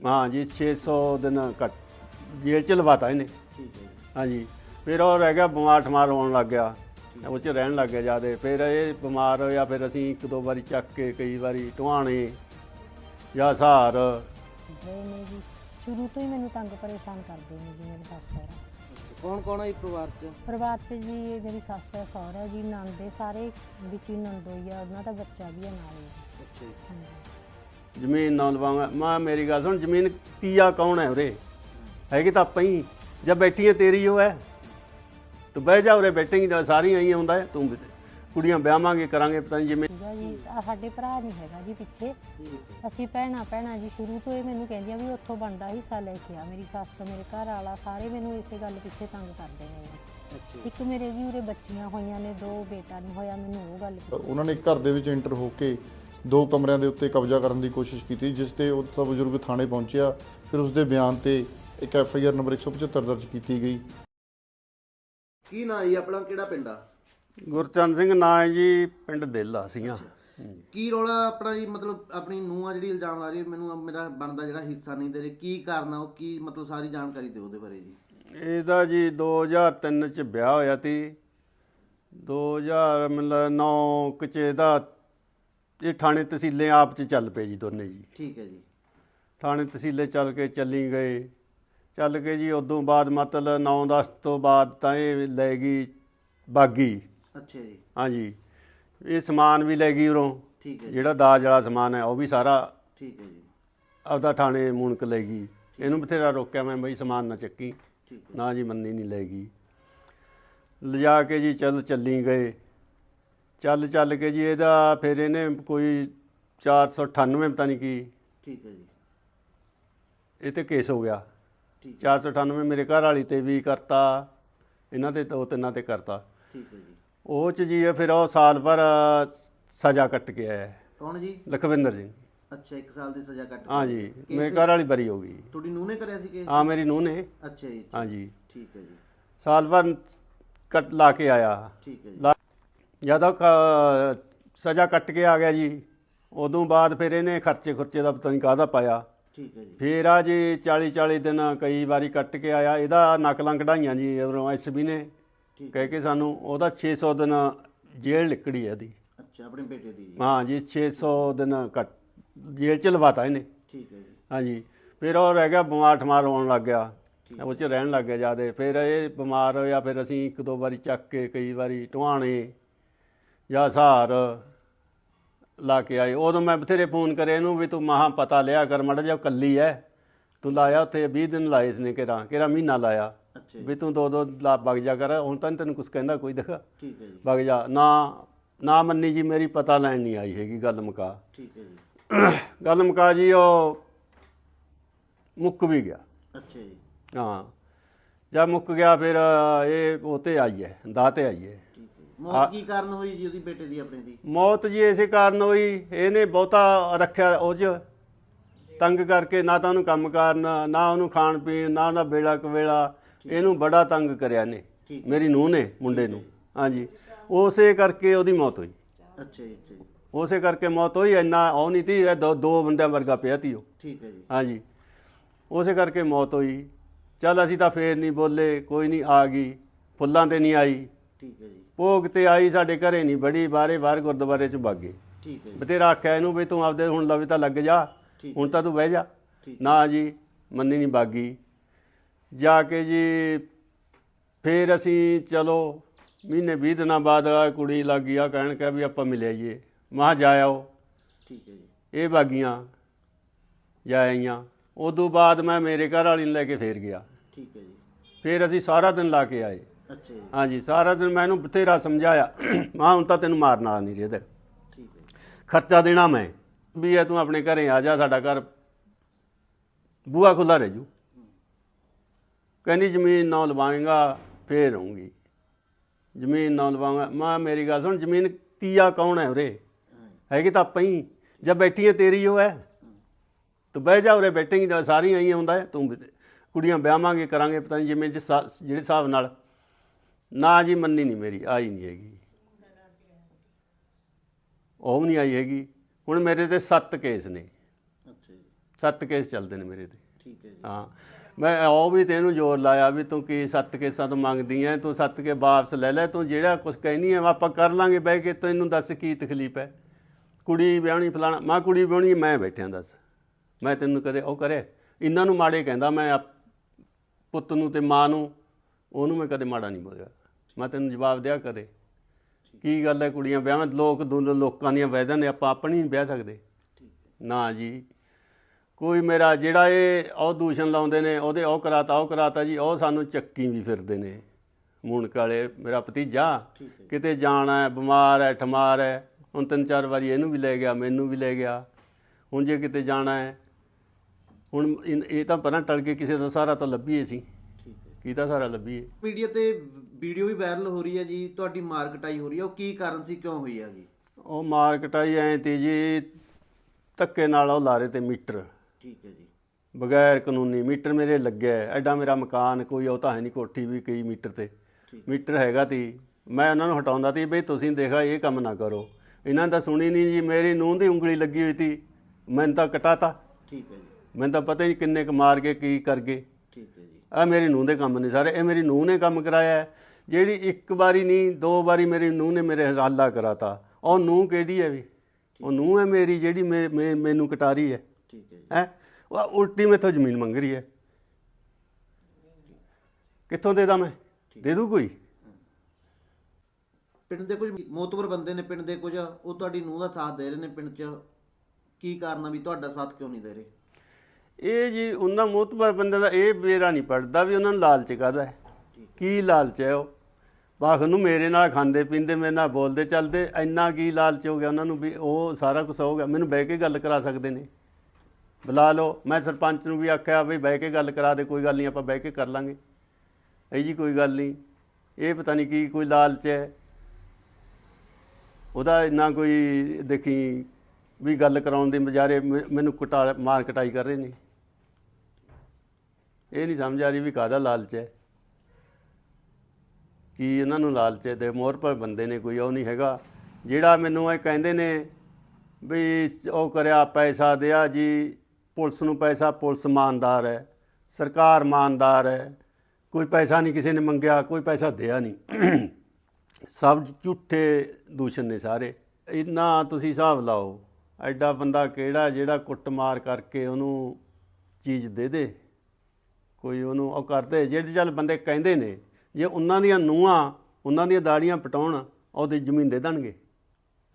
ਹਾਂ ਜੀ 600 ਦਿਨ ਕੱਟ ਜੇਲ੍ਹ ਚ ਲਵਾਤਾ ਇਹਨੇ। ਠੀਕ ਹੈ ਹਾਂਜੀ ਫਿਰ ਉਹ ਰਹਿ ਗਿਆ ਬਿਮਾਰ ਠਮਾਰ ਹੋਣ ਲੱਗ ਗਿਆ। ਉਹ ਚ ਰਹਿਣ ਲੱਗ ਗਿਆ ਜਿਆਦੇ। ਫਿਰ ਇਹ ਬਿਮਾਰ ਹੋਇਆ ਫਿਰ ਅਸੀਂ ਇੱਕ ਦੋ ਵਾਰੀ ਚੱਕ ਕੇ ਕਈ ਵਾਰੀ ਟਵਾਣੇ ਜਾਂ ਸਹਾਰ ਰਹੇ ਨੇ ਜੀ ਸ਼ੁਰੂ ਤੋਂ ਹੀ ਮੈਨੂੰ ਤੰਗ ਪਰੇਸ਼ਾਨ ਕਰਦੇ ਨੇ ਜੀ ਮੇਰੇ ਸੱਸ ਸਹੁਰਾ। ਕੌਣ ਕੌਣ ਹੈ ਪਰਿਵਾਰ 'ਚ? ਪਰਿਵਾਰ 'ਚ ਜੀ ਇਹ ਮੇਰੀ ਸੱਸ ਹੈ ਸਹੁਰਾ ਜੀ ਨਣਦੇ ਸਾਰੇ ਵਿੱਚ ਹੀ ਨਣਦੋਈ ਆ ਉਹਨਾਂ ਦਾ ਬੱਚਾ ਵੀ ਹੈ ਨਾਲ ਹੀ। ਅੱਛਾ ਜੀ। ਹਾਂਜੀ। ਜ਼ਮੀਨ ਨਾ ਲਵਾਵਾਂ ਮਾਂ ਮੇਰੀ ਗੱਲ ਸੁਣ ਜ਼ਮੀਨ ਤੀਆ ਕੌਣ ਹੈ ਉਰੇ? ਹੈਗੀ ਤਾਂ ਆਪਾਂ ਹੀ। ਜਦ ਬੈਠੀ ਹੈ ਤੇਰੀ ਉਹ ਹੈ? ਤੂੰ ਬਹਿ ਜਾ ਉਰੇ ਬੈਠੇਂਗੀ ਤਾਂ ਸਾਰੀਆਂ ਹੀ ਹੁੰਦਾ ਹੈ। ਤੂੰ ਵੀ- ਕੁੜੀਆਂ ਵਿਆਹਾਂਗੇ ਕਰਾਂਗੇ ਪਤਾ ਨਹੀਂ ਜਿਵੇਂ। ਜੀ ਆਹ ਸਾਡੇ ਭਰਾ ਨਹੀਂ ਹੈਗਾ ਜੀ ਪਿੱਛੇ। ਅਸੀਂ ਭੈਣਾਂ ਭੈਣਾਂ ਜੀ ਸ਼ੁਰੂ ਤੋਂ ਇਹ ਮੈਨੂੰ ਕਹਿੰਦੀਆਂ ਵੀ ਉੱਥੋਂ ਬਣਦਾ ਹਿੱਸਾ ਲੈ ਕੇ ਆ। ਮੇਰੀ ਸੱਸ ਮੇਰੇ ਘਰ ਵਾਲਾ ਸਾਰੇ ਮੈਨੂੰ ਇਸੇ ਗੱਲ ਪਿੱਛੇ ਤੰਗ ਕਰਦੇ ਨੇ। ਜੀ। ਇੱਕ ਮੇਰੇ ਜੀ ਉਰੇ ਬੱਚੀਆਂ ਹੋਈਆਂ ਨੇ ਦੋ ਬੇਟਾ ਨਹੀਂ ਹੋਇਆ ਮੈਨੂੰ ਉਹ ਗੱਲ ਉਹਨਾਂ ਨੇ ਘਰ ਦੇ ਵਿੱਚ ਐਂਟਰ ਹੋ ਕੇ ਦੋ ਕਮਰਿਆਂ ਦੇ ਉੱਤੇ ਕਬਜ਼ਾ ਕਰਨ ਦੀ ਕੋਸ਼ਿਸ਼ ਕੀਤੀ ਜਿਸ ਤੇ ਉਹ ਤਾਂ ਬਜ਼ੁਰਗ ਥਾਣੇ ਪਹੁੰਚਿਆ। ਫਿਰ ਉਸ ਦੇ ਬਿਆਨ ਤੇ ਇੱਕ ਐਫ ਆਈ ਆਰ ਨੰਬਰ 175 ਦਰਜ ਕੀਤੀ ਗਈ। ਕੀ ਨਾਂ ਜੀ ਆਪਣਾ? ਕਿਹੜਾ ਪਿੰਡ ਆ? ਗੁਰਚੰਦ ਸਿੰਘ ਨਾਂ ਹੈ ਜੀ ਪਿੰਡ ਦੇਲਾ ਸੀਗਾ। ਕੀ ਰੌਲਾ ਆਪਣਾ ਜੀ? ਮਤਲਬ ਆਪਣੀ ਨੂੰਹ ਆ ਜਿਹੜੀ ਇਲਜ਼ਾਮ ਲਾ ਰਹੀ ਹੈ ਮੈਨੂੰ ਮੇਰਾ ਬਣਦਾ ਜਿਹੜਾ ਹਿੱਸਾ ਨਹੀਂ ਦੇ ਰਹੀ ਕੀ ਕਾਰਨ ਆ ਉਹ? ਕੀ ਮਤਲਬ ਸਾਰੀ ਜਾਣਕਾਰੀ ਦਿਓ ਉਹਦੇ ਬਾਰੇ ਜੀ? ਇਹਦਾ ਜੀ 2003 ਚ ਵਿਆਹ ਹੋਇਆ ਸੀ। 2009 ਚ ਇਹਦਾ ਇਹ ਥਾਣੇ ਤਹਿਸੀਲੇ ਆਪ ਚ ਚੱਲ ਪਏ ਜੀ ਦੋਨੇ ਜੀ। ਠੀਕ ਹੈ ਜੀ। ਥਾਣੇ ਤਹਿਸੀਲੇ ਚੱਲ ਕੇ ਚੱਲੀ ਗਏ। ਚੱਲ ਕੇ ਜੀ ਉਦੋਂ ਬਾਅਦ ਮਤਲਬ 9-10 ਤੋਂ ਬਾਅਦ ਤਾਂ ਇਹ ਲੈ ਗਈ ਬਾਗੀ। ਅੱਛਾ ਜੀ। ਹਾਂਜੀ। ਇਹ ਸਮਾਨ ਵੀ ਲੈ ਗਈ ਉਰੋਂ। ਠੀਕ ਹੈ ਜੀ। ਜਿਹੜਾ ਦਾਜ ਵਾਲਾ ਸਮਾਨ ਹੈ ਉਹ ਵੀ ਸਾਰਾ ਠੀਕ ਹੈ ਜੀ। ਆਪਦਾ ਥਾਣੇ ਮੂਨਕ ਲੈ ਗਈ। ਇਹਨੂੰ ਬਥੇਰਾ ਰੋਕਿਆ ਮੈਂ ਬਈ ਸਮਾਨ ਨਾ ਚੱਕੀ। ਨਾ ਜੀ ਮੰਨੀ ਨਹੀਂ ਲੈ ਗਈ। ਲਿਜਾ ਕੇ ਜੀ ਚੱਲ ਚੱਲੀ ਗਏ। ਚੱਲ ਚੱਲ ਕੇ ਜੀ ਇਹਦਾ ਫਿਰ ਇਹਨੇ ਕੋਈ 498 ਪਤਾ ਨਹੀਂ ਕੀ। ਠੀਕ ਹੈ ਜੀ। ਇਹ ਤੇ ਕੇਸ ਹੋ ਗਿਆ। ਠੀਕ। ਹੈ 498 ਮੇਰੇ ਘਰ ਵਾਲੀ ਤੇ ਵੀ ਕਰਤਾ। ਇਹਨਾਂ ਤੇ ਦੋ ਤਿੰਨਾਂ ਤੇ ਕਰਤਾ। ਠੀਕ ਹੈ ਜੀ। ਉਹ ਚ ਜੀ ਇਹ ਫਿਰ ਉਹ ਸਾਲ ਭਰ ਸਜ਼ਾ ਕੱਟ ਕੇ ਆਇਆ। ਹੈ। ਕੌਣ ਜੀ? ਲਖਵਿੰਦਰ ਜੀ। ਅੱਛਾ 1 ਸਾਲ ਦੀ ਸਜ਼ਾ ਕੱਟ ਹਾਂ ਜੀ ਮੇਰੇ ਘਰ ਵਾਲੀ ਬਰੀ ਹੋ ਗਈ। ਤੁਹਾਡੀ ਨੂੰਹ ਨੇ ਕਰਿਆ ਸੀ ਕਿ ਆ ਮੇਰੀ ਨੂੰਹ ਨੇ। ਅੱਛਾ ਜੀ ਹਾਂ ਜੀ। ਠੀਕ ਹੈ ਜੀ। ਸਾਲ ਭਰ ਕੱਟ ਲਾ ਕੇ ਆਇਆ। ਠੀਕ ਹੈ ਜੀ। ਲਾ- ਜਦੋਂ ਕ- ਸਜ਼ਾ ਕੱਟ ਕੇ ਆ ਗਿਆ ਜੀ ਉਦੋਂ ਬਾਅਦ ਫਿਰ ਇਹਨੇ ਖਰਚੇ ਖੁਰਚੇ ਦਾ ਪਤਾ ਨਹੀਂ ਕਾਹਦਾ ਪਾਇਆ। ਠੀਕ ਹੈ ਜੀ। ਫਿਰ ਆ ਜੀ 40 40 ਦਿਨ ਕਈ ਵਾਰੀ ਕੱਟ ਕੇ ਆਇਆ ਇਹਦਾ ਨਕਲਾਂ ਕਢਾਈਆਂ ਜੀ ਉਰੋਂ ਐਸਬੀ ਨੇ। ਕਹਿ ਕੇ ਸਾਨੂੰ ਉਹਦਾ 600 ਦਿਨ ਜੇਲ੍ਹ ਨਿਕੜੀ ਹੈ ਇਹਦੀ। ਅੱਛਾ ਆਪਣੇ ਬੇਟੇ ਦੀ ਜੀ। ਹਾਂ ਜੀ 600 ਦਿਨ ਕੱਟ ਜੇਲ੍ਹ ਚ ਲਵਾਤਾ ਇਹਨੇ। ਠੀਕ ਹੈ ਜੀ। ਹਾਂਜੀ ਫਿਰ ਉਹ ਰਹਿ ਗਿਆ ਬਿਮਾਰ ਠਮਾਰ ਹੋਣ ਲੱਗ ਗਿਆ। ਉਹ ਚ ਰਹਿਣ ਲੱਗ ਗਿਆ ਜਿਆਦੇ। ਫਿਰ ਇਹ ਬਿਮਾਰ ਹੋਇਆ ਫਿਰ ਅਸੀਂ ਇੱਕ ਦੋ ਵਾਰੀ ਚੱਕ ਕੇ ਕਈ ਵਾਰੀ ਟਵਾਣੇ ਜਾਂ ਸਹਾਰ ਲਾ ਕੇ ਆਏ। ਉਦੋਂ ਮੈਂ ਬਥੇਰੇ ਫੋਨ ਕਰੇ ਇਹਨੂੰ ਵੀ ਤੂੰ ਮਹਾ ਪਤਾ ਲਿਆ ਕਰ ਮੜਾ ਜਾ ਕੱਲੀ ਐ। ਤੂੰ ਲਾਇਆ ਉੱਥੇ 20 ਦਿਨ ਲਾਏ ਇਸਨੇ ਕਿਹੜਾ ਕਿਹੜਾ ਮਹੀਨਾ ਲਾਇਆ। ਵੀ ਤੂੰ ਦੋ ਦੋ ਲਾ ਵਗ ਜਾ ਕਰ ਹੁਣ ਤਾਂ ਨੀ ਤੈਨੂੰ ਕੁਝ ਕਹਿੰਦਾ ਕੋਈ ਦਿਖਾ ਠੀਕ ਹੈ ਜੀ। ਵਗ ਜਾ। ਨਾ ਨਾ ਮੰਨੀ ਜੀ ਮੇਰੀ ਪਤਾ ਲੈਣ ਨਹੀਂ ਆਈ ਹੈਗੀ ਗੱਲ ਮੁਕਾ। ਠੀਕ ਹੈ ਜੀ। ਗੱਲ ਮੁਕਾ ਜੀ ਉਹ ਮੁੱਕ ਵੀ ਗਿਆ। ਅੱਛਾ ਜੀ। ਹਾਂ। ਜਦ ਮੁੱਕ ਗਿਆ ਫਿਰ ਇਹ ਉਤੇ ਆਈ ਹੈ ਦਾਤੇ ਆਈ ਹੈ ਠੀਕ ਹੈ ਜੀ। ਮੌਤ ਕੀ ਕਾਰਨ ਹੋਈ ਜੀ ਉਹਦੀ ਬੇਟੇ ਦੀ ਆਪਣੇ ਦੀ? ਮੌਤ ਜੀ ਇਸੇ ਕਾਰਨ ਹੋਈ ਇਹਨੇ ਬਹੁਤਾ ਰੱਖਿਆ ਉਹ 'ਚ। ਤੰਗ ਕਰਕੇ ਨਾ ਤਾਂ ਉਹਨੂੰ ਕੰਮ ਕਰਨ ਨਾ ਉਹਨੂੰ ਖਾਣ ਪੀਣ ਨਾ ਉਹਦਾ ਵੇਲਾ ਕਵੇਲਾ ਇਹਨੂੰ ਬੜਾ ਤੰਗ ਕਰਿਆ ਨੇ ਮੇਰੀ ਨੂੰਹ ਨੇ ਮੁੰਡੇ ਨੂੰ। ਹਾਂਜੀ। ਉਸੇ ਕਰਕੇ ਉਹਦੀ ਮੌਤ ਹੋਈ। ਅੱਛਾ ਜੀ ਅੱਛਾ ਜੀ। ਉਸੇ ਕਰਕੇ ਮੌਤ ਹੋਈ ਇੰਨਾ ਉਹ ਨਹੀਂ ਤੀ ਇਹ ਦੋ ਦੋ ਬੰਦਿਆਂ ਵਰਗਾ ਪਿਆ ਤੀ ਉਹ। ਠੀਕ ਹੈ ਜੀ। ਹਾਂਜੀ। ਉਸੇ ਕਰਕੇ ਮੌਤ ਹੋਈ। ਚੱਲ ਅਸੀਂ ਤਾਂ ਫੇਰ ਨਹੀਂ ਬੋਲੇ ਕੋਈ ਨਹੀਂ ਆ ਗਈ ਫੁੱਲਾਂ ਤੇ ਨਹੀਂ ਆਈ। ਠੀਕ ਹੈ ਜੀ। ਭੋਗ ਤੇ ਆਈ ਸਾਡੇ ਘਰੇ ਨਹੀਂ ਬੜੀ ਬਾਰੇ ਬਾਹਰ ਗੁਰਦੁਆਰੇ ਚ ਬਾਗੇ ਠੀਕ ਹੈ ਜੀ। ਬਤੇਰਾ ਆਖਿਆ ਇਹਨੂੰ ਵੀ ਤੂੰ ਆਪਦੇ ਹੁਣ ਲਵੇ ਤਾਂ ਲੱਗ ਜਾ ਹੁਣ ਤਾਂ ਤੂੰ ਬਹਿ ਜਾ। ਨਾ ਜੀ ਮੰਨੀ ਨਹੀਂ ਬਾਗੀ। ਜਾ ਕੇ ਜੀ ਫੇਰ ਅਸੀਂ ਚਲੋ ਮਹੀਨੇ 20 ਦਿਨਾਂ ਬਾਅਦ ਆ ਕੁੜੀ ਲੱਗੀ ਆ ਕਹਿਣ ਕਿ ਵੀ ਆਪਾਂ ਮਿਲ ਆਈਏ। ਮਾਂ ਜਾ ਆਓ। ਠੀਕ ਹੈ ਜੀ। ਇਹ ਬਾਗੀਆਂ ਜਾ ਆਈਆਂ। ਉਦੋਂ ਬਾਅਦ ਮੈਂ ਮੇਰੇ ਘਰ ਵਾਲੀ ਨੂੰ ਲੈ ਕੇ ਫੇਰ ਗਿਆ। ਠੀਕ ਹੈ ਜੀ। ਫੇਰ ਅਸੀਂ ਸਾਰਾ ਦਿਨ ਲਾ ਕੇ ਆਏ। ਅੱਛਾ ਜੀ। ਹਾਂਜੀ ਸਾਰਾ ਦਿਨ ਮੈਂ ਇਹਨੂੰ ਬਥੇਰਾ ਸਮਝਾਇਆ। ਮਾਂ ਹੁਣ ਤਾਂ ਤੈਨੂੰ ਮਾਰਨ ਵਾਲਾ ਨਹੀਂ ਰਿਹਾ ਠੀਕ ਹੈ। ਖਰਚਾ ਦੇਣਾ ਮੈਂ ਵੀ ਇਹ ਤੂੰ ਆਪਣੇ ਘਰੇ ਆ ਜਾ ਸਾਡਾ ਘਰ ਬੂਆ ਖੁੱਲਾ ਰਹਿ ਜੂ। ਕਹਿੰਦੀ ਜ਼ਮੀਨ ਨਾ ਲਵਾਏਗਾ ਫੇਰ ਰਹੂੰਗੀ ਜ਼ਮੀਨ ਨਾ ਲਵਾਵਾਂਗਾ ਮਾਂ ਮੇਰੀ ਗੱਲ ਸੁਣ ਜ਼ਮੀਨ ਤੀਆ ਕੌਣ ਹੈ ਉਰੇ? ਹੈਗੀ ਤਾਂ ਆਪਾਂ ਹੀ। ਜਦ ਬੈਠੀ ਹੈ ਤੇਰੀ ਉਹ ਹੈ। ਤੂੰ ਬਹਿ ਜਾ ਉਰੇ ਬੈਠੇਂਗੀ ਤਾਂ ਸਾਰੀਆਂ ਹੀ ਹੁੰਦਾ ਹੈ। ਤੂੰ ਕੁੜੀਆਂ ਵਿਆਹਾਂਗੇ ਕਰਾਂਗੇ ਪਤਾ ਨਹੀਂ ਜਿਵੇਂ ਜਿਹੜੇ ਹਿਸਾਬ ਨਾਲ। ਨਾ ਜੀ ਮੰਨੀ ਨਹੀਂ ਮੇਰੀ ਆਈ ਨਹੀਂ ਹੈਗੀ। ਉਹ ਵੀ ਨਹੀਂ ਆਈ ਹੈਗੀ। ਹੁਣ ਮੇਰੇ ਤੇ 7 ਕੇਸ ਨੇ। ਅੱਛਾ ਜੀ। ਸੱਤ ਕੇਸ ਚੱਲਦੇ ਨੇ ਮੇਰੇ ਤੇ। ਠੀਕ ਹੈ ਜੀ। ਹਾਂ। ਮੈਂ ਉਹ ਵੀ ਤੈਨੂੰ ਜ਼ੋਰ ਲਾਇਆ ਵੀ ਤੂੰ ਕੀ ਸੱਤ ਕੇਸਾਂ ਤੋਂ ਮੰਗਦੀ ਐ ਤੂੰ ਸੱਤ ਕੇ ਵਾਪਸ ਲੈ ਲੈ ਤੂੰ ਜਿਹੜਾ ਕੁਝ ਕਹਿਨੀ ਐ ਆਪਾਂ ਕਰ ਲਾਂਗੇ ਬਹਿ ਕੇ ਤੈਨੂੰ ਦੱਸ ਕੀ ਤਕਲੀਫ ਹੈ ਕੁੜੀ ਵਿਆਹਣੀ ਫਲਾਣਾ ਮਾਂ ਕੁੜੀ ਵਿਆਹਣੀ ਮੈਂ ਬੈਠਿਆ ਦੱਸ। ਮੈਂ ਤੈਨੂੰ ਕਦੇ ਉਹ ਕਰੇ ਇਹਨਾਂ ਨੂੰ ਮਾੜੇ ਕਹਿੰਦਾ ਮੈਂ ਪੁੱਤ ਨੂੰ ਤੇ ਮਾਂ ਨੂੰ ਉਹਨੂੰ ਮੈਂ ਕਦੇ ਮਾੜਾ ਨਹੀਂ ਬੋਲਿਆ। ਮੈਂ ਤੈਨੂੰ ਜਵਾਬ ਦਿਆ ਕਦੇ। ਕੀ ਗੱਲ ਹੈ ਕੁੜੀਆਂ ਵਿਆਹਾਂ ਲੋਕ ਦੋ ਲੋਕਾਂ ਦੀਆਂ ਵੈਦਾਂ ਨੇ ਆਪਾਂ ਆਪਣੀ ਨਹੀਂ ਵਿਆਹ ਸਕਦੇ। ਨਾ ਜੀ। ਕੋਈ ਮੇਰਾ ਜਿਹੜਾ ਇਹ ਉਹ ਦੂਸ਼ਣ ਲਾਉਂਦੇ ਨੇ, ਉਹਦੇ ਉਹ ਕਰਾਤਾ ਉਹ ਕਰਾਤਾ ਜੀ, ਉਹ ਸਾਨੂੰ ਚੱਕੀ ਵੀ ਫਿਰਦੇ ਨੇ। ਮੂਣਕ ਵਾਲੇ, ਮੇਰਾ ਭਤੀਜਾ, ਕਿਤੇ ਜਾਣਾ ਹੈ, ਬਿਮਾਰ ਹੈ, ਠਮਾਰ ਹੈ, ਹੁਣ ਤਿੰਨ ਚਾਰ ਵਾਰੀ ਇਹਨੂੰ ਵੀ ਲੈ ਗਿਆ, ਮੈਨੂੰ ਵੀ ਲੈ ਗਿਆ। ਹੁਣ ਜੇ ਕਿਤੇ ਜਾਣਾ ਹੈ, ਹੁਣ ਇਹ ਤਾਂ ਪਰਾਂ ਟਲ ਕੇ ਕਿਸੇ ਦਾ ਸਹਾਰਾ ਤਾਂ ਲੱਭੀਏ ਸੀ ਕਿਹਦਾ ਸਹਾਰਾ ਲੱਭੀਏ। ਮੀਡੀਆ ਤੇ ਵੀਡੀਓ ਵੀ ਵਾਇਰਲ ਹੋ ਰਹੀ ਹੈ ਜੀ ਤੁਹਾਡੀ ਮਾਰਕਟਾਈ ਹੋ ਰਹੀ ਹੈ ਉਹ ਕੀ ਕਾਰਨ ਸੀ ਕਿਉਂ ਹੋਈ ਹੈਗੀ? ਉਹ ਮਾਰਕਟਾਈ ਐ ਤੇ ਜੀ ਧੱਕੇ ਨਾਲ ਉਹ ਲਾਰੇ ਤੇ ਮੀਟਰ। ਠੀਕ ਹੈ ਜੀ। ਬਗੈਰ ਕਾਨੂੰਨੀ ਮੀਟਰ ਮੇਰੇ ਲੱਗਿਆ ਹੈ। ਐਡਾ ਮੇਰਾ ਮਕਾਨ ਕੋਈ ਉਹ ਤਾਂ ਹੈ ਨਹੀਂ ਕੋਠੀ ਵੀ ਕਈ ਮੀਟਰ ਤੇ। ਮੀਟਰ ਹੈਗਾ ਤੀ ਮੈਂ ਉਹਨਾਂ ਨੂੰ ਹਟਾਉਂਦਾ ਤੀ ਬਈ ਤੁਸੀਂ ਦੇਖਾ ਇਹ ਕੰਮ ਨਾ ਕਰੋ। ਇਹਨਾਂ ਦਾ ਸੁਣੀ ਨਹੀਂ ਜੀ ਮੇਰੀ ਨੂੰਹ ਦੀ ਉਂਗਲੀ ਲੱਗੀ ਹੋਈ ਤੀ ਮੈਨੂੰ ਤਾਂ ਕਟਾਤਾ। ਠੀਕ ਹੈ ਜੀ। ਮੈਨੂੰ ਤਾਂ ਪਤਾ ਹੀ ਨਹੀਂ ਕਿੰਨੇ ਕੁ ਮਾਰ ਕੇ ਕੀ ਕਰ ਗਏ। ਠੀਕ ਹੈ ਜੀ। ਆ ਮੇਰੀ ਨੂੰਹ ਦੇ ਕੰਮ ਨੇ ਸਾਰੇ। ਇਹ ਮੇਰੀ ਨੂੰਹ ਨੇ ਕੰਮ ਕਰਾਇਆ। ਜਿਹੜੀ ਇੱਕ ਵਾਰੀ ਨਹੀਂ ਦੋ ਵਾਰੀ ਮੇਰੀ ਨੂੰਹ ਨੇ ਮੇਰੇ ਹਜ਼ਾਲਾ ਕਰਾਤਾ। ਉਹ ਨੂੰਹ ਕਿਹੜੀ ਹੈ ਵੀ? ਉਹ ਨੂੰਹ ਹੈ ਮੇਰੀ ਜਿਹੜੀ ਮੈਨੂੰ ਕਟਾ ਰਹੀ ਹੈ। ਠੀਕ ਹੈ ਹੈ? ਉਹ ਉਲਟੀ ਮੇਥੋਂ ਜ਼ਮੀਨ ਮੰਗ ਰਹੀ ਹੈ। ਕਿੱਥੋਂ ਦੇ ਦਾਂ ਮੈਂ? ਦੇ ਦੂ ਕੋਈ? ਪਿੰਡ ਦੇ ਕੁਝ ਮੋਤਬਰ ਬੰਦੇ ਨੇ ਪਿੰਡ ਦੇ ਕੁਝ ਉਹ ਤੁਹਾਡੀ ਨੂੰਹ ਦਾ ਸਾਥ ਦੇ ਰਹੇ ਨੇ ਪਿੰਡ 'ਚ। ਕੀ ਕਾਰਨ ਆ ਵੀ ਤੁਹਾਡਾ ਸਾਥ ਕਿਉਂ ਨਹੀਂ ਦੇ ਰਹੇ? ਇਹ ਜੀ ਉਹਨਾਂ ਮੋਤਬਰ ਬੰਦੇ ਦਾ ਇਹ ਬੇਰਾ ਨਹੀਂ ਪੜਦਾ ਵੀ ਉਹਨਾਂ ਨੂੰ ਲਾਲਚ ਕਾਹਦਾ ਹੈ? ਕੀ ਲਾਲਚ ਹੈ ਉਹ? ਬਾਖ ਨੂੰ ਮੇਰੇ ਨਾਲ ਖਾਂਦੇ ਪੀਂਦੇ, ਮੇਰੇ ਨਾਲ ਬੋਲਦੇ ਚੱਲਦੇ, ਇੰਨਾ ਕੀ ਲਾਲਚ ਹੋ ਗਿਆ ਉਹਨਾਂ ਨੂੰ ਵੀ ਉਹ ਸਾਰਾ ਕੁਝ ਹੋ ਗਿਆ। ਮੈਨੂੰ ਬਹਿ ਕੇ ਗੱਲ ਕਰਾ ਸਕਦੇ ਨੇ। ਬੁਲਾ ਲਓ। ਮੈਂ ਸਰਪੰਚ ਨੂੰ ਵੀ ਆਖਿਆ ਵੀ ਬਹਿ ਕੇ ਗੱਲ ਕਰਾ ਦੇ, ਕੋਈ ਗੱਲ ਨਹੀਂ, ਆਪਾਂ ਬਹਿ ਕੇ ਕਰ ਲਾਂਗੇ। ਇਹ ਜੀ ਕੋਈ ਗੱਲ ਨਹੀਂ। ਇਹ ਪਤਾ ਨਹੀਂ ਕੀ, ਕੋਈ ਲਾਲਚ ਹੈ। ਉਹਦਾ ਇੰਨਾ ਕੋਈ ਦੇਖੀ ਵੀ ਗੱਲ ਕਰਾਉਣ ਦੇ ਬਜਾਰੇ ਮੈ- ਮੈਨੂੰ ਕੁਟਾ, ਮਾਰ ਕਟਾਈ ਕਰ ਰਹੇ ਨੇ। ਇਹ ਨਹੀਂ ਸਮਝ ਆ ਰਹੀ ਵੀ ਕਾਹਦਾ ਲਾਲਚ ਹੈ। ਕੀ ਇਹਨਾਂ ਨੂੰ ਲਾਲਚ ਹੈ ਤੇ ਮੋਰ ਪਰ ਬੰਦੇ ਨੇ ਕੋਈ ਉਹ ਨਹੀਂ ਹੈਗਾ। ਜਿਹੜਾ ਮੈਨੂੰ ਇਹ ਕਹਿੰਦੇ ਨੇ ਵੀ ਉਹ ਕਰਿਆ, ਪੈਸਾ ਦਿਆ ਜੀ, ਪੁਲਿਸ ਨੂੰ ਪੈਸਾ, ਪੁਲਿਸ ਇਮਾਨਦਾਰ ਹੈ, ਸਰਕਾਰ ਇਮਾਨਦਾਰ ਹੈ। ਕੋਈ ਪੈਸਾ ਨਹੀਂ ਕਿਸੇ ਨੇ ਮੰਗਿਆ, ਕੋਈ ਪੈਸਾ ਦਿਆ ਨਹੀਂ। ਸਭ ਝੂਠੇ ਦੂਸ਼ਣ ਨੇ ਸਾਰੇ। ਇੰਨਾ ਤੁਸੀਂ ਹਿਸਾਬ ਲਾਓ, ਐਡਾ ਬੰਦਾ ਕਿਹੜਾ ਜਿਹੜਾ ਕੁੱਟਮਾਰ ਕਰਕੇ ਉਹਨੂੰ ਚੀਜ਼ ਦੇ ਦੇ? ਕੋਈ ਉਹਨੂੰ ਉਹ ਕਰਦੇ, ਜਿਹੜੇ ਚੱਲ ਬੰਦੇ ਕਹਿੰਦੇ ਨੇ, ਜੇ ਉਹਨਾਂ ਦੀਆਂ ਨੂੰਹਾਂ, ਉਹਨਾਂ ਦੀਆਂ ਦਾੜੀਆਂ ਪਟਾਉਣ ਉਹਦੀ ਜ਼ਮੀਨ ਦੇ ਦੇਣਗੇ।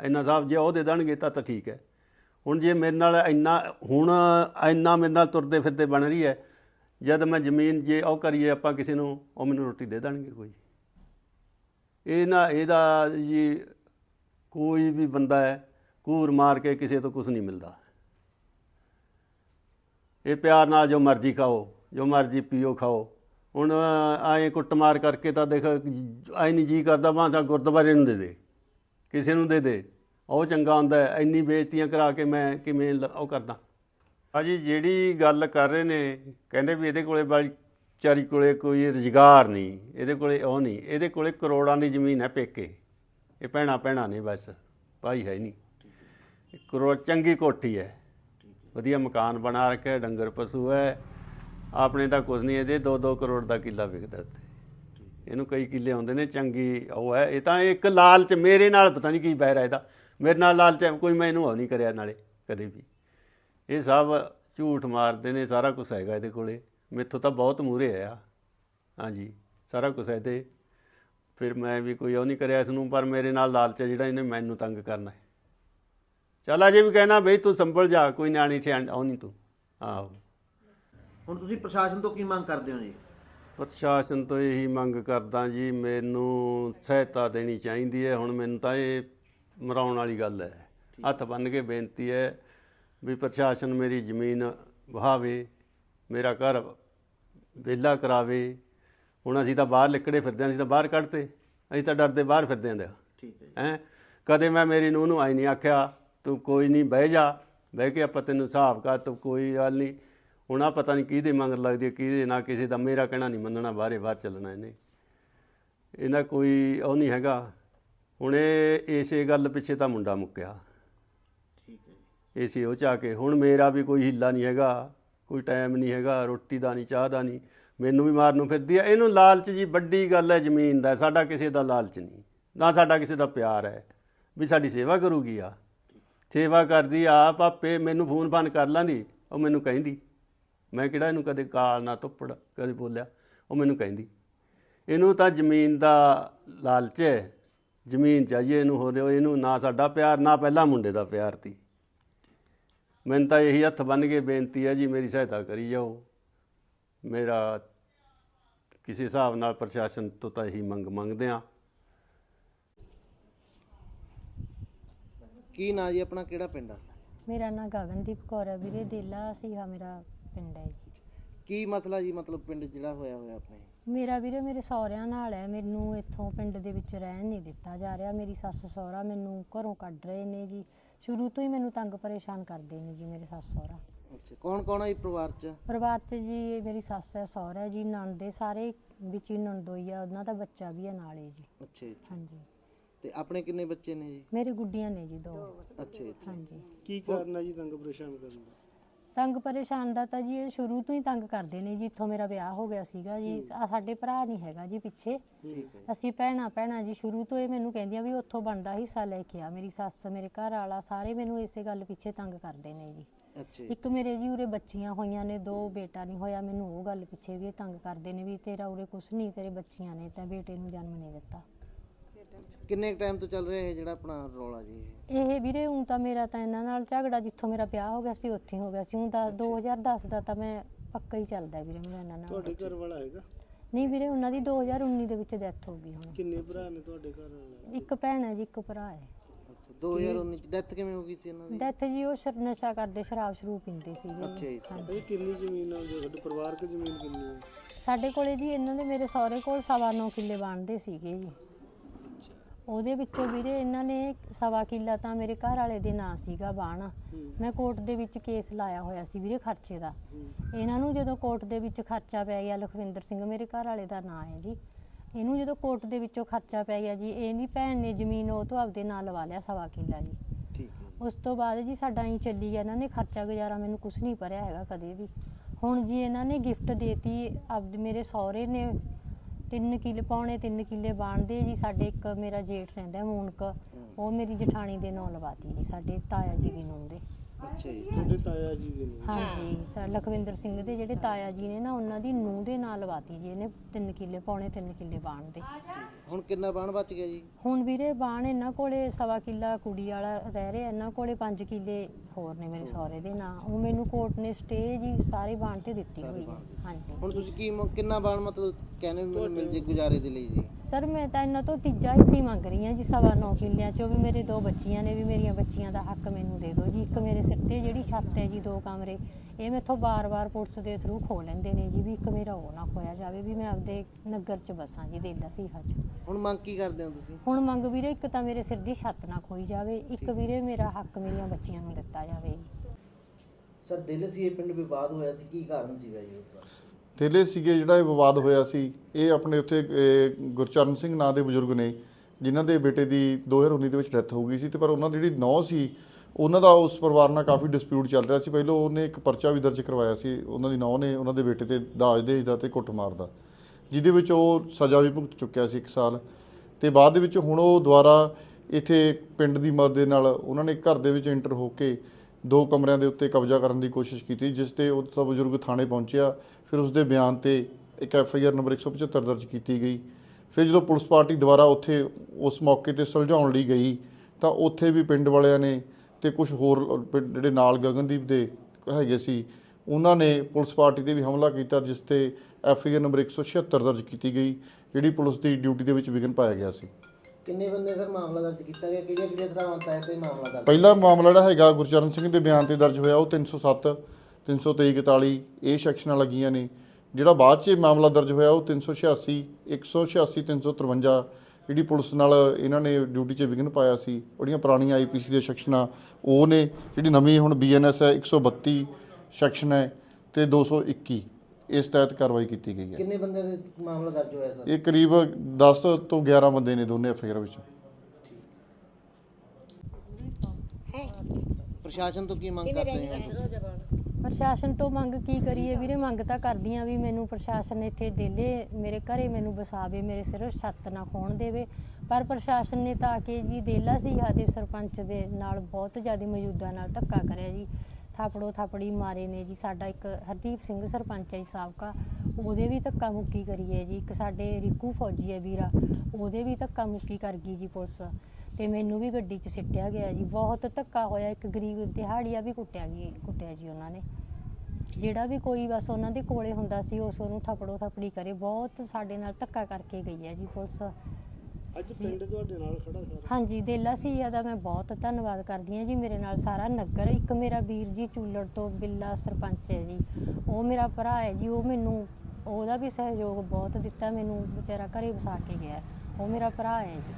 ਇੰਨਾ ਸਾਹਿਬ ਜੇ ਉਹ ਦੇ ਦੇਣਗੇ ਤਾਂ ਤਾਂ ਠੀਕ ਹੈ। ਹੁਣ ਜੇ ਮੇਰੇ ਨਾਲ ਇੰਨਾ, ਹੁਣ ਇੰਨਾ ਮੇਰੇ ਨਾਲ ਤੁਰਦੇ ਫਿਰਦੇ ਬਣ ਰਹੀ ਹੈ, ਜਦ ਮੈਂ ਜ਼ਮੀਨ ਜੇ ਉਹ ਕਰੀਏ ਆਪਾਂ ਕਿਸੇ ਨੂੰ, ਉਹ ਮੈਨੂੰ ਰੋਟੀ ਦੇ ਦੇਣਗੇ ਕੋਈ। ਇਹ ਨਾ, ਇਹਦਾ ਜੀ ਕੋਈ ਵੀ ਬੰਦਾ ਹੈ, ਕੂਰ ਮਾਰ ਕੇ ਕਿਸੇ ਤੋਂ ਕੁਝ ਨਹੀਂ ਮਿਲਦਾ। ਇਹ ਪਿਆਰ ਨਾਲ ਜੋ ਮਰਜ਼ੀ ਖਾਓ। ਜੋ ਮਰਜ਼ੀ ਪੀਓ, ਖਾਓ। ਹੁਣ ਆਏ ਕੁੱਟਮਾਰ ਕਰਕੇ ਤਾਂ ਦੇਖ, ਆਏ ਨਹੀਂ ਜੀ ਕਰਦਾ ਬਾਂ ਤਾਂ ਗੁਰਦੁਆਰੇ ਨੂੰ ਦੇ ਦੇ। ਕਿਸੇ ਨੂੰ ਦੇ ਦੇ। ਉਹ ਚੰਗਾ ਹੁੰਦਾ ਹੈ। ਇੰਨੀ ਬੇਇੱਜ਼ਤੀਆਂ ਕਰਾ ਕੇ ਮੈਂ ਕਿਵੇਂ ਲ- ਉਹ ਕਰਦਾ। ਭਾਜੀ, ਜਿਹੜੀ ਗੱਲ ਕਰ ਰਹੇ ਨੇ, ਕਹਿੰਦੇ ਵੀ ਇਹਦੇ ਕੋਲੇ ਬਾਈ ਚਾਰੀ ਕੋਲੇ ਕੋਈ ਰੁਜ਼ਗਾਰ ਨਹੀਂ। ਇਹਦੇ ਕੋਲੇ ਉਹ ਨਹੀਂ। ਇਹਦੇ ਕੋਲੇ ਕਰੋੜਾਂ ਦੀ ਜ਼ਮੀਨ ਹੈ ਪੇਕੇ। ਇਹ ਭੈਣਾ ਭੈਣਾ ਨੇ ਬਸ। ਭਾਈ ਹੈ ਨਹੀਂ। ਇੱਕ ਕਰੋੜ ਚੰਗੀ ਕੋਠੀ ਹੈ। ਵਧੀਆ ਮਕਾਨ ਬਣਾ ਰੱਖਿਆ, ਡੰਗਰ ਪਸ਼ੂ ਹੈ। ਆਪਣੇ ਤਾਂ ਕੁਝ ਨਹੀਂ, ਇਹਦੇ 2-2 ਕਰੋੜ ਦਾ ਕਿੱਲਾ ਵਿਕਦਾ ਇੱਥੇ। ਇਹਨੂੰ ਕਈ ਕਿੱਲੇ ਆਉਂਦੇ ਨੇ, ਚੰਗੀ ਉਹ ਹੈ। ਇਹ ਤਾਂ ਇੱਕ ਲਾਲਚ ਮੇਰੇ ਨਾਲ, ਪਤਾ ਨਹੀਂ ਕੀ ਬਹਿਰਾ ਇਹਦਾ। ਮੇਰੇ ਨਾਲ ਲਾਲਚ ਕੋਈ ਮੈਂ ਇਹਨੂੰ ਉਹ ਨਹੀਂ ਕਰਿਆ ਨਾਲੇ, ਕਦੇ ਵੀ। ਇਹ ਸਭ ਝੂਠ ਮਾਰਦੇ ਨੇ, ਸਾਰਾ ਕੁਝ ਹੈਗਾ ਇਹਦੇ ਕੋਲੇ। ਮੇਥੋਂ ਤਾਂ ਬਹੁਤ ਮੂਰੇ ਆ ਹਾਂਜੀ, ਸਾਰਾ ਕੁਝ ਹੈ ਤੇ ਫਿਰ ਮੈਂ ਵੀ ਕੋਈ ਉਹ ਨਹੀਂ ਕਰਿਆ ਇਸ ਨੂੰ, ਪਰ ਮੇਰੇ ਨਾਲ ਲਾਲਚ ਜਿਹੜਾ ਇਹਨੇ ਮੈਨੂੰ ਤੰਗ ਕਰਨਾ ਹੈ। ਚੱਲ ਅਜੇ ਵੀ ਕਹਿਣਾ, ਬਈ ਤੂੰ ਸੰਭਲ ਜਾ, ਕੋਈ ਨਿਆਣੀ ਥੀ ਉਹ ਨਹੀਂ ਤੂੰ। ਆਹੋ। ਹੁਣ ਤੁਸੀਂ ਪ੍ਰਸ਼ਾਸਨ ਤੋਂ ਕੀ ਮੰਗ ਕਰਦੇ ਹੋ ਜੀ? ਪ੍ਰਸ਼ਾਸਨ ਤੋਂ ਇਹੀ ਮੰਗ ਕਰਦਾ ਜੀ ਮੈਨੂੰ ਸਹਾਇਤਾ ਦੇਣੀ ਚਾਹੀਦੀ ਹੈ। ਹੁਣ ਮੈਨੂੰ ਤਾਂ ਇਹ ਮਰਾਉਣ ਵਾਲੀ ਗੱਲ ਹੈ। ਹੱਥ ਬੰਨ ਕੇ ਬੇਨਤੀ ਹੈ ਵੀ ਪ੍ਰਸ਼ਾਸਨ ਮੇਰੀ ਜ਼ਮੀਨ ਵਹਾਵੇ ਮੇਰਾ ਘਰ ਵਿਹਲਾ ਕਰਾਵੇ। ਹੁਣ ਅਸੀਂ ਤਾਂ ਬਾਹਰ ਲਿਕੜੇ ਫਿਰਦੇ ਹਾਂ ਅਸੀਂ ਤਾਂ ਬਾਹਰ ਕੱਢਤੇ। ਅਸੀਂ ਤਾਂ ਡਰਦੇ ਬਾਹਰ ਫਿਰਦੇ ਹਾਂ। ਠੀਕ ਹੈ ਹੈਂ? ਕਦੇ ਮੈਂ ਮੇਰੀ ਨੂੰਹ ਨੂੰ ਆਈ ਨਹੀਂ ਆਖਿਆ ਤੂੰ ਕੋਈ ਨਹੀਂ ਬਹਿ ਜਾ। ਬਹਿ ਕੇ ਆਪਾਂ ਤੈਨੂੰ ਹਿਸਾਬ ਕਰ ਤੂੰ ਕੋਈ ਗੱਲ ਨਹੀਂ। ਹੁਣ ਆ ਪਤਾ ਨਹੀਂ ਕਿਹਦੇ ਮੰਗਰ ਲੱਗਦੀ ਹੈ, ਕਿਹਦੇ ਨਾ ਕਿਸੇ ਦਾ। ਮੇਰਾ ਕਹਿਣਾ ਨਹੀਂ ਮੰਨਣਾ, ਬਾਹਰੇ ਬਾਹਰ ਚੱਲਣਾ ਇਹਨੇ। ਇਹਦਾ ਕੋਈ ਉਹ ਨਹੀਂ ਹੈਗਾ। ਹੁਣ ਇਹ ਇਸੇ ਗੱਲ ਪਿੱਛੇ ਤਾਂ ਮੁੰਡਾ ਮੁੱਕਿਆ। ਠੀਕ ਹੈ ਏਸੀ ਉਹ ਚਾ ਕੇ ਹੁਣ ਮੇਰਾ ਵੀ ਕੋਈ ਹਿੱਲਾ ਨਹੀਂ ਹੈਗਾ, ਕੋਈ ਟਾਈਮ ਨਹੀਂ ਹੈਗਾ, ਰੋਟੀ ਦਾ ਨਹੀਂ, ਚਾਹ ਦਾ ਨਹੀਂ। ਮੈਨੂੰ ਵੀ ਮਾਰਨ ਨੂੰ ਫਿਰਦੀ ਆ। ਇਹਨੂੰ ਲਾਲਚ ਜੀ ਵੱਡੀ ਗੱਲ ਹੈ ਜ਼ਮੀਨ ਦਾ। ਸਾਡਾ ਕਿਸੇ ਦਾ ਲਾਲਚ ਨਹੀਂ। ਨਾ ਸਾਡਾ ਕਿਸੇ ਦਾ ਪਿਆਰ ਹੈ। ਵੀ ਸਾਡੀ ਸੇਵਾ ਕਰੂਗੀ ਆ। ਸੇਵਾ ਕਰਦੀ ਆ ਪਾਪੇ ਮੈਨੂੰ ਫੋਨ ਫਾਨ ਕਰ ਲਾਂਦੀ। ਉਹ ਮੈਨੂੰ ਕਹਿੰਦੀ। ਮੈਂ ਕਿਹੜਾ ਇਹਨੂੰ ਕਦੇ ਕਾਲ ਨਾ ਧੁੱਪੜ ਕਦੇ ਬੋਲਿਆ? ਉਹ ਮੈਨੂੰ ਕਹਿੰਦੀ ਇਹਨੂੰ ਤਾਂ ਜ਼ਮੀਨ ਦਾ ਲਾਲਚ ਹੈ। ਜ਼ਮੀਨ ਚਾਹੀਏ ਇਹਨੂੰ ਹੋ ਰਿਹਾ ਇਹਨੂੰ ਨਾ ਸਾਡਾ ਪਿਆਰ ਨਾ ਪਹਿਲਾਂ ਮੁੰਡੇ ਦਾ ਪਿਆਰ ਤੀ ਮੈਨੂੰ ਤਾਂ ਇਹੀ ਹੱਥ ਬੰਨ ਕੇ ਬੇਨਤੀ ਹੈ ਜੀ ਮੇਰੀ ਸਹਾਇਤਾ ਕਰੀ ਜਾਓ। ਮੇਰਾ ਕਿਸੇ ਹਿਸਾਬ ਨਾਲ ਪ੍ਰਸ਼ਾਸਨ ਤੋਂ ਤਾਂ ਇਹੀ ਮੰਗ ਮੰਗਦੇ ਆ ਕੀ ਨਾਂ ਜੀ ਆਪਣਾ? ਕਿਹੜਾ ਪਿੰਡ ਆ? ਮੇਰਾ ਨਾਂ ਗਗਨਦੀਪ ਕੌਰ ਹੈ ਵੀਰੇ ਦੇਲਾ ਸੀਹਾ ਮੇਰਾ। ਪਿੰਡ ਹੈ ਜੀ। ਕੀ ਮਸਲਾ ਜੀ ਮਤਲਬ ਪਿੰਡ ਜਿਹੜਾ ਹੋਇਆ ਹੋਇਆ ਆਪਣੇ? ਮੇਰਾ ਵੀਰੇ ਮੇਰੇ ਸਹੁਰਿਆਂ ਨਾਲ ਹੈ। ਮੈਨੂੰ ਇੱਥੋਂ ਪਿੰਡ ਦੇ ਵਿੱਚ ਰਹਿਣ ਨਹੀਂ ਦਿੱਤਾ ਜਾ ਰਿਹਾ। ਮੇਰੀ ਸੱਸ ਸਹੁਰਾ ਮੈਨੂੰ ਘਰੋਂ ਕੱਢ ਰਹੇ ਨੇ ਜੀ। ਸ਼ੁਰੂ ਤੋਂ ਹੀ ਮੈਨੂੰ ਤੰਗ ਪਰੇਸ਼ਾਨ ਕਰਦੇ ਨੇ ਜੀ ਮੇਰੇ ਸੱਸ ਸਹੁਰਾ। ਅੱਛਾ ਕੌਣ ਕੌਣ ਆ ਜੀ ਪਰਿਵਾਰ 'ਚ? ਪਰਿਵਾਰ 'ਚ ਜੀ ਮੇਰੀ ਸੱਸ ਹੈ ਸਹੁਰਾ ਹੈ ਜੀ। ਨਣਦ ਦੇ ਸਾਰੇ ਵਿੱਚ ਹੀ ਨਣਦੋਈ ਆ। ਉਹਨਾਂ ਦਾ ਬੱਚਾ ਵੀ ਹੈ ਨਾਲੇ ਜੀ। ਅੱਛਾ ਜੀ ਹਾਂਜੀ। ਤੇ ਆਪਣੇ ਕਿੰਨੇ ਬੱਚੇ ਨੇ ਜੀ? ਮੇਰੇ ਗੁੱਡੀਆਂ ਨੇ ਜੀ ਦੋ। ਅੱਛਾ ਜੀ ਹਾਂਜੀ। ਕੀ ਕਾਰਨ ਹੈ ਜੀ ਤੰਗ ਪਰੇਸ਼ਾਨ ਕਰਨ ਦਾ? ਤੰਗ ਪਰੇਸ਼ਾਨ ਦਾ ਤਾਂ ਜੀ ਇਹ ਸ਼ੁਰੂ ਤੋਂ ਹੀ ਤੰਗ ਕਰਦੇ ਨੇ ਜੀ ਇੱਥੋਂ ਮੇਰਾ ਵਿਆਹ ਹੋ ਗਿਆ ਸੀਗਾ ਜੀ ਆ ਸਾਡੇ ਭਰਾ ਨਹੀਂ ਹੈਗਾ ਜੀ ਪਿੱਛੇ। ਠੀਕ ਹੈ। ਅਸੀਂ ਭੈਣਾਂ ਭੈਣਾਂ ਜੀ ਸ਼ੁਰੂ ਤੋਂ ਇਹ ਮੈਨੂੰ ਕਹਿੰਦੀਆਂ ਵੀ ਉੱਥੋਂ ਬਣਦਾ ਹਿੱਸਾ ਲੈ ਕੇ ਆ ਮੇਰੀ ਸੱਸ ਮੇਰੇ ਘਰ ਵਾਲਾ ਸਾਰੇ ਮੈਨੂੰ ਇਸੇ ਗੱਲ ਪਿੱਛੇ ਤੰਗ ਕਰਦੇ ਨੇ ਜੀ। ਅੱਛਾ ਜੀ। ਇੱਕ ਮੇਰੇ ਜੀ ਉਰੇ ਬੱਚੀਆਂ ਹੋਈਆਂ ਨੇ ਦੋ ਬੇਟਾ ਨਹੀਂ ਹੋਇਆ ਮੈਨੂੰ ਉਹ ਗੱਲ ਪਿੱਛੇ ਵੀ ਇਹ ਤੰਗ ਕਰਦੇ ਨੇ ਵੀ ਤੇਰਾ ਉਰੇ ਕੁਛ ਨਹੀਂ ਤੇਰੇ ਬੱਚੀਆਂ ਨੇ ਤਾਂ ਬੇਟੇ ਨੂੰ ਜਨਮ ਨਹੀਂ ਦਿੱਤਾ। ਕਿੰਨੇ ਟਾਈਮ ਤੋਂ ਚੱਲ ਰਿਹਾ ਇਹ ਜਿਹੜਾ ਆਪਣਾ ਰੌਲਾ ਜੀ ਇਹ? ਇਹ ਵੀਰੇ ਉਂ ਤਾਂ ਮੇਰਾ ਤਾਂ ਇਹਨਾਂ ਨਾਲ ਝਗੜਾ ਜਿੱਥੋਂ ਮੇਰਾ ਵਿਆਹ ਹੋ ਗਿਆ ਸੀ ਉੱਥੇ ਹੀ ਹੋ ਗਿਆ ਸੀ। ਉਂ ਤਾਂ 2010 ਦਾ ਤਾਂ ਮੈਂ ਪੱਕਾ ਹੀ ਚੱਲਦਾ ਵੀਰੇ ਮੇਰਾ ਇਹਨਾਂ ਨਾਲ। ਤੁਹਾਡੇ ਘਰ ਵਾਲਾ ਹੈਗਾ? ਨਹੀਂ ਵੀਰੇ ਉਹਨਾਂ ਦੀ 2019 ਦੇ ਵਿੱਚ ਡੈਥ ਹੋ ਗਈ ਹੁਣ। ਕਿੰਨੇ ਭਰਾ ਨੇ ਤੁਹਾਡੇ ਘਰ ਵਾਲਾ? ਇੱਕ ਭੈਣ ਹੈ ਜੀ ਇੱਕ ਭਰਾ ਹੈ। ਅੱਛਾ 2019 ਚ ਡੈਥ ਕਿਵੇਂ ਹੋ ਗਈ ਸੀ ਇਹਨਾਂ ਦੀ? ਡੈਥ ਜੀ ਉਹ ਸ਼ਰ- ਨਸ਼ਾ ਕਰਦੇ ਸ਼ਰਾਬ ਸ਼ਰੂਬ ਪੀਂਦੇ ਸੀਗੇ ਅੱਛਾ ਜੀ। ਇਹ ਕਿੰਨੀ ਜ਼ਮੀਨ ਆ ਜੀ ਤੁਹਾਡੇ ਪਰਿਵਾਰਕ ਜ਼ਮੀਨ ਕਿੰਨੀ ਹੈ ਸਾਡੇ ਕੋਲੇ ਜੀ ਇਹਨਾਂ ਦੇ ਮੇਰੇ ਸਹੁਰੇ ਕੋਲ ਸਵਾ ਨੌ ਕਿੱਲੇ ਬਣਦੇ ਸੀਗੇ ਜੀ। ਉਹਦੇ ਵਿੱਚੋਂ ਵੀਰੇ ਇਹਨਾਂ ਨੇ ਸਵਾ ਕਿੱਲਾ ਤਾਂ ਮੇਰੇ ਘਰ ਵਾਲੇ ਦੇ ਨਾਂ ਸੀਗਾ ਬਾਣ। ਮੈਂ ਕੋਰਟ ਦੇ ਵਿੱਚ ਕੇਸ ਲਾਇਆ ਹੋਇਆ ਸੀ ਵੀਰੇ ਖਰਚੇ ਦਾ। ਇਹਨਾਂ ਨੂੰ ਜਦੋਂ ਕੋਰਟ ਦੇ ਵਿੱਚ ਖਰਚਾ ਪੈ ਗਿਆ ਲਖਵਿੰਦਰ ਸਿੰਘ ਮੇਰੇ ਘਰ ਵਾਲੇ ਦਾ ਨਾਂ ਹੈ ਜੀ। ਇਹਨੂੰ ਜਦੋਂ ਕੋਰਟ ਦੇ ਵਿੱਚੋਂ ਖਰਚਾ ਪੈ ਗਿਆ ਜੀ ਇਹਦੀ ਭੈਣ ਨੇ ਜ਼ਮੀਨ ਉਹ ਤੋਂ ਆਪਦੇ ਨਾਂ ਲਵਾ ਲਿਆ ਸਵਾ ਕਿੱਲਾ ਜੀ। ਉਸ ਤੋਂ ਬਾਅਦ ਜੀ ਸਾਡਾ ਹੀ ਚੱਲੀ ਗਿਆ ਇਹਨਾਂ ਨੇ ਖਰਚਾ ਗੁਜ਼ਾਰਾ ਮੈਨੂੰ ਕੁਝ ਨਹੀਂ ਭਰਿਆ ਹੈਗਾ ਕਦੇ ਵੀ। ਹੁਣ ਜੀ ਇਹਨਾਂ ਨੇ ਗਿਫਟ ਦੇਤੀ ਆਪਦੇ ਮੇਰੇ ਸਹੁਰੇ ਨੇ ਤਿੰਨ ਕਿੱਲੇ ਪੌਣੇ ਤਿੰਨ ਕਿੱਲੇ ਬਾਣਦੇ ਜੀ, ਸਾਡੇ ਇੱਕ ਮੇਰਾ ਜੇਠ ਰਹਿੰਦਾ ਮੂਨਕ। ਉਹ ਮੇਰੀ ਜਠਾਣੀ ਦੇ ਨਾਂ ਲਵਾਤੀ ਜੀ, ਸਾਡੇ ਤਾਇਆ ਜੀ ਦੀ ਨੂੰਹ ਦੇ। ਅੱਛਾ ਜੀ। ਤੁਹਾਡੇ ਤਾਇਆ ਜੀ ਦੇ ਨੇ ਹਾਂਜੀ ਸਰ ਲਖਵਿੰਦਰ ਸਿੰਘ ਦੇ ਜਿਹੜੇ ਤਾਇਆ ਜੀ ਨੇ ਨਾ ਉਹਨਾਂ ਦੀ ਨੂੰਹ ਦੇ ਨਾਂ ਲਵਾਤੀ ਜੀ ਇਹਨੇ ਤਿੰਨ ਕਿੱਲੇ ਪੌਣੇ ਤਿੰਨ ਕਿੱਲੇ ਬਾਣਦੇ ਹੁਣ ਕਿੰਨਾ ਬਾਣ ਬਚ ਗਿਆ ਜੀ? ਹੁਣ ਵੀਰੇ ਬਾਣ ਇਹਨਾਂ ਕੋਲੇ ਸਵਾ ਕਿੱਲਾ ਕੁੜੀ ਵਾਲਾ ਰਹਿ ਰਿਹਾ ਇਹਨਾਂ ਕੋਲੇ 5 ਕਿੱਲੇ ਹੋਰ ਨੇ ਮੇਰੇ ਸਹੁਰੇ ਦੇ ਨਾਂ। ਉਹ ਮੈਨੂੰ ਕੋਰਟ ਨੇ ਸਟੇ ਜੀ ਸਾਰੇ ਬਾਣ ਤੇ ਦਿੱਤੀ ਹੋਈ। ਹੈ ਹਾਂਜੀ। ਹੁਣ ਤੁਸੀਂ ਕੀ ਮ- ਕਿੰਨਾ ਬਾਣ ਮਤਲਬ ਕਹਿੰਦੇ ਵੀ ਮੈਨੂੰ ਮਿਲ ਜੇ ਗੁਜ਼ਾਰੇ ਦੇ ਲਈ ਜੀ? ਸਰ ਮੈਂ ਤਾਂ ਇਹਨਾਂ ਤੋਂ ਤੀਜਾ ਹਿੱਸਾ ਮੰਗ ਰਹੀ ਹਾਂ ਜੀ ਸਵਾ ਨੌ ਕਿੱਲਿਆਂ ਚੋਂ ਵੀ ਮੇਰੇ ਦੋ ਬੱਚੀਆਂ ਨੇ ਵੀ ਮੇਰੀਆਂ ਬੱਚੀਆਂ ਦਾ ਹੱਕ ਮੈਨੂੰ ਦੇ ਦਿਓ ਜੀ ਇੱਕ ਮੇਰੇ ਸਿਰ ਤੇ ਜਿਹੜੀ ਛੱਤ ਹੈ ਜੀ ਦੋ ਕਮਰੇ ਇਹ ਮੈਥੋਂ ਬਾਰ-ਬਾਰ ਪੁਲਿਸ ਦੇ ਥਰੂ ਖੋ ਲੈਂਦੇ ਨੇ ਜੀ ਵੀ ਇੱਕ ਮੇਰਾ ਉਹ ਨਾ ਖੋਇਆ ਜਾਵੇ ਵੀ ਮੈਂ ਆਪਦੇ ਨਗਰ 'ਚ ਬਸਾਂ ਜੀ ਦੇਲਾ ਸੀਹਾ 'ਚ। ਹੁਣ ਮੰਗ ਕੀ ਕਰਦੇ ਹੋ ਤੁਸੀਂ? ਹੁਣ ਮੰਗ ਵੀਰੇ ਇੱਕ ਤਾਂ ਮੇਰੇ ਸਿਰ ਦੀ ਛੱਤ ਨਾ ਖੋਈ ਜਾਵੇ ਇੱਕ ਵੀਰੇ ਮੇਰਾ ਹੱਕ ਮੇਰੀਆਂ ਬੱਚੀਆਂ ਨੂੰ ਦਿੱਤਾ ਜਾਵੇ। ਸਰ ਦਿਲ ਸੀ ਇਹ ਪਿੰਡ ਵਿਵਾਦ ਹੋਇਆ ਸੀ ਕੀ ਕਾਰਨ ਸੀਗਾ ਜੀ ਉਸ ਦਾ? ਤੇਲੇ ਸੀਗੇ ਜਿਹੜਾ ਇਹ ਵਿਵਾਦ ਹੋਇਆ ਸੀ ਇਹ ਆਪਣੇ ਉੱਥੇ ਗੁਰਚਰਨ ਸਿੰਘ ਨਾਂ ਦੇ ਬਜ਼ੁਰਗ ਨੇ ਜਿਨ੍ਹਾਂ ਦੇ ਬੇਟੇ ਦੀ 2019 ਦੇ ਵਿੱਚ ਡੈਥ ਹੋ ਗਈ ਸੀ ਤੇ ਪਰ ਉਹਨਾਂ ਦੀ ਜਿਹੜੀ ਨੌ ਸੀ ਉਹਨਾਂ ਦਾ ਉਸ ਪਰਿਵਾਰ ਨਾਲ ਕਾਫੀ ਡਿਸਪਿਊਟ ਚੱਲ ਰਿਹਾ ਸੀ। ਪਹਿਲਾਂ ਉਹਨੇ ਇੱਕ ਪਰਚਾ ਵੀ ਦਰਜ ਕਰਵਾਇਆ ਸੀ। ਉਹਨਾਂ ਦੀ ਨੌ ਨੇ ਉਹਨਾਂ ਦੇ ਬੇਟੇ ਤੇ ਦਾਜ ਦੇਜ ਦਾ ਤੇ ਕੁੱਟਮਾਰ ਦਾ। ਜਿਹਦੇ ਵਿੱਚ ਉਹ ਸਜ਼ਾ ਵੀ ਭੁਗਤ ਚੁੱਕਿਆ ਸੀ 1 ਸਾਲ। ਤੇ ਬਾਅਦ ਦੇ ਵਿੱਚ ਹੁਣ ਉਹ ਦੁਬਾਰਾ ਇੱਥੇ ਪਿੰਡ ਦੀ ਮਦਦ ਦੇ ਨਾਲ ਉਹਨਾਂ ਨੇ ਘਰ ਦੇ ਵਿੱਚ ਐਂਟਰ ਹੋ ਕੇ ਦੋ ਕਮਰਿਆਂ ਦੇ ਉੱਤੇ ਕਬਜ਼ਾ ਕਰਨ ਦੀ ਕੋਸ਼ਿਸ਼ ਕੀਤੀ, ਜਿਸ ਤੇ ਉਹ ਤਾਂ ਬਜ਼ੁਰਗ ਥਾਣੇ ਪਹੁੰਚਿਆ। ਫਿਰ ਉਸ ਦੇ ਬਿਆਨ ਤੇ ਇੱਕ ਐਫ ਆਈ ਆਰ ਨੰਬਰ 175 ਦਰਜ ਕੀਤੀ ਗਈ। ਫਿਰ ਜਦੋਂ ਪੁਲਿਸ ਪਾਰਟੀ ਦੁਬਾਰਾ ਉੱਥੇ ਉਸ ਮੌਕੇ ਤੇ ਸੁਲਝਾਉਣ ਲਈ ਗਈ, ਤਾਂ ਉੱਥੇ ਵੀ ਪਿੰਡ ਵਾਲਿਆਂ ਨੇ ਤੇ ਕੁਝ ਹੋਰ ਜਿਹੜੇ ਨਾਲ ਗਗਨਦੀਪ ਦੇ ਹੈਗੇ ਸੀ ਉਹਨਾਂ ਨੇ ਪੁਲਿਸ ਪਾਰਟੀ ਤੇ ਵੀ ਹਮਲਾ ਕੀਤਾ ਜਿਸ ਤੇ ਐਫ ਆਈ ਆਰ ਨੰਬਰ 176 ਦਰਜ ਕੀਤੀ ਗਈ ਜਿਹੜੀ ਪੁਲਿਸ ਦੀ ਡਿਊਟੀ ਦੇ ਵਿੱਚ ਵਿਘਨ ਪਾਇਆ ਗਿਆ ਸੀ। ਕਿੰਨੇ ਬੰਦੇ ਸਰ ਮਾਮਲਾ ਦਰਜ ਕੀਤਾ ਗਿਆ? ਕਿਹੜੀਆਂ ਕਿਹੜੀਆਂ ਧਰਾਵਾਂ ਤਹਿਤ ਇਹ ਮਾਮਲਾ ਦਰਜ? ਪਹਿਲਾ ਮਾਮਲਾ ਜਿਹੜਾ ਹੈਗਾ ਗੁਰਚਰਨ ਸਿੰਘ ਦੇ ਬਿਆਨ ਤੇ ਦਰਜ ਹੋਇਆ ਉਹ 307 323 41 ਇਹ ਸੈਕਸ਼ਨਾਂ ਲੱਗੀਆਂ ਨੇ। ਜਿਹੜਾ ਬਾਅਦ 'ਚ ਮਾਮਲਾ ਦਰਜ ਹੋਇਆ ਉਹ 386 186 353 ਜਿਹੜੀ ਪੁਲਿਸ ਨਾਲ ਇਹਨਾਂ ਨੇ ਡਿਊਟੀ 'ਚ ਵਿਘਨ ਪਾਇਆ ਸੀ ਉਹਦੀਆਂ ਪੁਰਾਣੀਆਂ ਆਈਪੀਸੀ ਦੀਆਂ ਸੈਕਸ਼ਨਾਂ ਉਹ ਨੇ ਜਿਹੜੀ ਨਵੀਂ ਹੁਣ ਬੀਐਨਐਸ ਹੈ 132 ਸੈਕਸ਼ਨ ਹੈ ਤੇ 221 ਇਸ ਤਹਿਤ ਕਾਰਵਾਈ ਕੀਤੀ ਗਈ ਹੈ। ਕਿੰਨੇ ਬੰਦੇ ਦੇ ਮਾਮਲਾ ਦਰਜ ਹੋਇਆ ਸਰ? ਇਹ ਕਰੀਬ 10 ਤੋਂ 11 ਬੰਦੇ ਨੇ ਦੋਨੇ ਐਫਆਈਆਰ ਵਿੱਚ। ਪ੍ਰਸ਼ਾਸਨ ਤੋਂ ਕੀ ਮੰਗ ਕਰਦੇ ਹੋ ਤੁਸੀਂ? ਪ੍ਰਸ਼ਾਸਨ ਤੋਂ ਮੰਗ ਕੀ ਕਰੀਏ ਵੀਰੇ? ਮੰਗ ਤਾਂ ਕਰਦੀਆਂ ਵੀ ਮੈਨੂੰ ਪ੍ਰਸ਼ਾਸਨ ਇੱਥੇ ਦੇਲੇ ਮੇਰੇ ਘਰੇ ਮੈਨੂੰ ਵਸਾਵੇ ਮੇਰੇ ਸਿਰ ਛੱਤ ਨਾ ਖੋਣ ਦੇਵੇ। ਪਰ ਪ੍ਰਸ਼ਾਸਨ ਨੇ ਤਾਂ ਆ ਕੇ ਜੀ ਦੇਲਾ ਸੀ ਆਦੇ ਸਰਪੰਚ ਦੇ ਨਾਲ ਬਹੁਤ ਜ਼ਿਆਦਾ ਮੌਜੂਦਾ ਨਾਲ ਧੱਕਾ ਕਰਿਆ ਜੀ। ਥਾਪੜੋ ਥਾਪੜੀ ਮਾਰੇ ਨੇ ਜੀ। ਸਾਡਾ ਇੱਕ ਹਰਦੀਪ ਸਿੰਘ ਸਰਪੰਚ ਹੈ ਜੀ ਸਾਬਕਾ। ਉਹਦੇ ਵੀ ਧੱਕਾ ਮੁੱਕੀ ਕਰੀਏ ਜੀ। ਇੱਕ ਸਾਡੇ ਰਿਕੂ ਫੌਜੀ ਹੈ ਵੀਰਾ ਉਹਦੇ ਵੀ ਧੱਕਾ ਮੁੱਕੀ ਕਰ ਗਈ ਜੀ ਪੁਲਿਸ। ਤੇ ਮੈਨੂੰ ਵੀ ਗੱਡੀ 'ਚ ਸਿੱਟਿਆ ਗਿਆ ਜੀ। ਬਹੁਤ ਧੱਕਾ ਹੋਇਆ ਇੱਕ ਗਰੀਬ ਦਿਹਾੜੀਆ ਵੀ ਕੁੱਟਿਆ ਗਈ ਕੁੱਟਿਆ ਜੀ ਉਹਨਾਂ ਨੇ। ਜਿਹੜਾ ਵੀ ਕੋਈ ਬਸ ਉਹਨਾਂ ਦੇ ਕੋਲੇ ਹੁੰਦਾ ਸੀ ਉਸ ਨੂੰ ਥਪੜੋ ਥਪੜੀ ਕਰੇ। ਬਹੁਤ ਸਾਡੇ ਨਾਲ ਧੱਕਾ ਕਰਕੇ ਗਈ ਹੈ ਜੀ ਪੁਲਿਸ। ਅੱਜ ਪਿੰਡ ਤੁਹਾਡੇ ਨਾਲ ਖੜਾ ਸਾਰਾ? ਹਾਂਜੀ ਦੇਲਾ ਸੀਆ ਦਾ ਮੈਂ ਬਹੁਤ ਧੰਨਵਾਦ ਕਰਦੀ ਹਾਂ ਜੀ। ਮੇਰੇ ਨਾਲ ਸਾਰਾ ਨਗਰ ਇੱਕ ਮੇਰਾ ਵੀਰ ਜੀ ਚੂਲੜ ਤੋਂ ਬਿੱਲਾ ਸਰਪੰਚ ਹੈ ਜੀ। ਉਹ ਮੇਰਾ ਭਰਾ ਹੈ ਜੀ। ਉਹ ਮੈਨੂੰ ਉਹਦਾ ਵੀ ਸਹਿਯੋਗ ਬਹੁਤ ਦਿੱਤਾ, ਮੈਨੂੰ ਵਿਚਾਰਾ ਘਰੇ ਵਸਾ ਕੇ ਗਿਆ। ਉਹ ਮੇਰਾ ਭਰਾ ਹੈ ਜੀ।